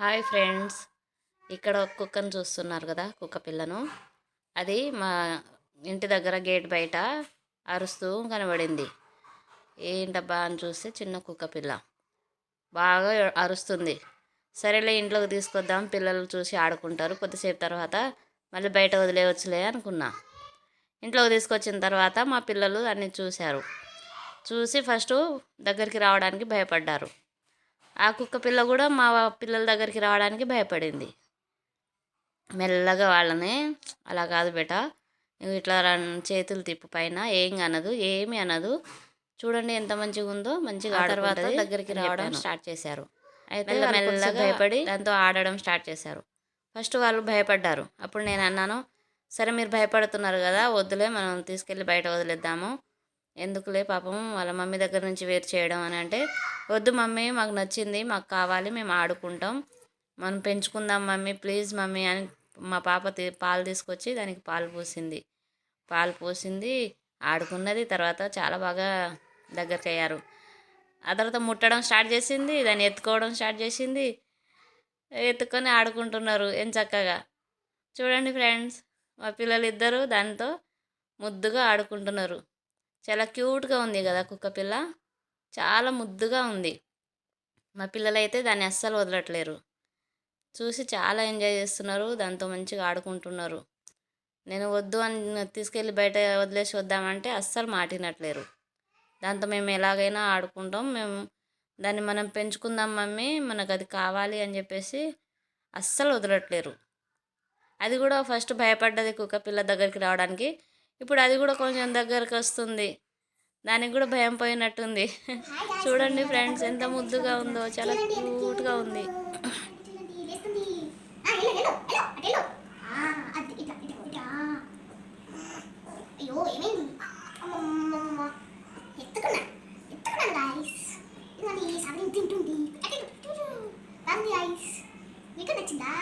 Hi friends. ఇక్కడ ఒక కుక్కను చూస్తున్నారు కదా కుక్క పిల్లను. అది మా ఇంటి దగ్గర గేట్ బయట అరుస్తూ కనబడింది. ఏంటబ్బా అని చూస్తే చిన్న కుక్క పిల్ల. బాగా అరుస్తుంది. సరేలే ఇంట్లోకి తీసుకొద్దాం. పిల్లలు చూసి ఆడుకుంటారు. కొద్దిసేపు తర్వాత మళ్ళీ బయట వదిలేయవచ్చులే అనుకున్నా. ఇంట్లోకి తీసుకొచ్చిన తర్వాత మా పిల్లలు అన్నీ చూశారు. చూసి ఫస్ట్ దగ్గరికి రావడానికి భయపడ్డారు. ఆ కుక్క పిల్ల కూడా మా పిల్లల దగ్గరికి రావడానికి భయపడింది. మెల్లగా వాళ్ళని అలా కాదు బేట ఇట్లా చేతులు తిప్పు పైన ఏం అనదు ఏమి అనదు. చూడండి ఎంత మంచిగా ఉందో మంచిగా తర్వాత దగ్గరికి రావడం స్టార్ట్ చేశారు. అయితే మెల్లగా భయపడి దాంతో ఆడడం స్టార్ట్ చేశారు. ఫస్ట్ వాళ్ళు భయపడ్డారు. అప్పుడు నేను అన్నాను సరే మీరు భయపడుతున్నారు కదా వద్దులే మనం తీసుకెళ్ళి బయట వదిలేద్దాము. ఎందుకులే పాపం వాళ్ళ మమ్మీ దగ్గర నుంచి వేరు చేయడం అని అంటే వద్దు మమ్మీ మాకు నచ్చింది మాకు కావాలి మేము ఆడుకుంటాం. మనం పెంచుకుందాం మమ్మీ ప్లీజ్ మమ్మీ అని మా పాప తీ- పాలు తీసుకొచ్చి దానికి పాలు పోసింది. పాలు పోసింది ఆడుకున్నది తర్వాత చాలా బాగా దగ్గరికి అయ్యారు ఆ తర్వాత ముట్టడం స్టార్ట్ చేసింది దాన్ని ఎత్తుకోవడం స్టార్ట్ చేసింది. ఎత్తుకొని ఆడుకుంటున్నారు ఏం చక్కగా. చూడండి ఫ్రెండ్స్ మా పిల్లలు ఇద్దరు దాంతో ముద్దుగా ఆడుకుంటున్నారు. చాలా క్యూట్గా ఉంది కదా కుక్క పిల్ల. చాలా ముద్దుగా ఉంది. మా పిల్లలైతే దాన్ని అస్సలు వదలట్లేరు. చూసి చాలా ఎంజాయ్ చేస్తున్నారు. దాంతో మంచిగా ఆడుకుంటున్నారు. నేను వద్దు అని తీసుకెళ్ళి బయట వదిలేసి వద్దామంటే అస్సలు మాటినట్లేరు. దాంతో మేము ఎలాగైనా ఆడుకుంటాం. మేము దాన్ని మనం పెంచుకుందాం మమ్మీ మనకు అది కావాలి అని చెప్పేసి అస్సలు వదలట్లేరు. అది కూడా ఫస్ట్ భయపడ్డది కుక్క పిల్ల దగ్గరికి రావడానికి. ఇప్పుడు అది కూడా కొంచెం దగ్గరకు వస్తుంది. దానికి కూడా భయం పోయినట్టుంది. చూడండి ఫ్రెండ్స్ ఎంత ముద్దుగా ఉందో చాలా క్యూట్గా ఉంది. తింటుంది. నచ్చిందా?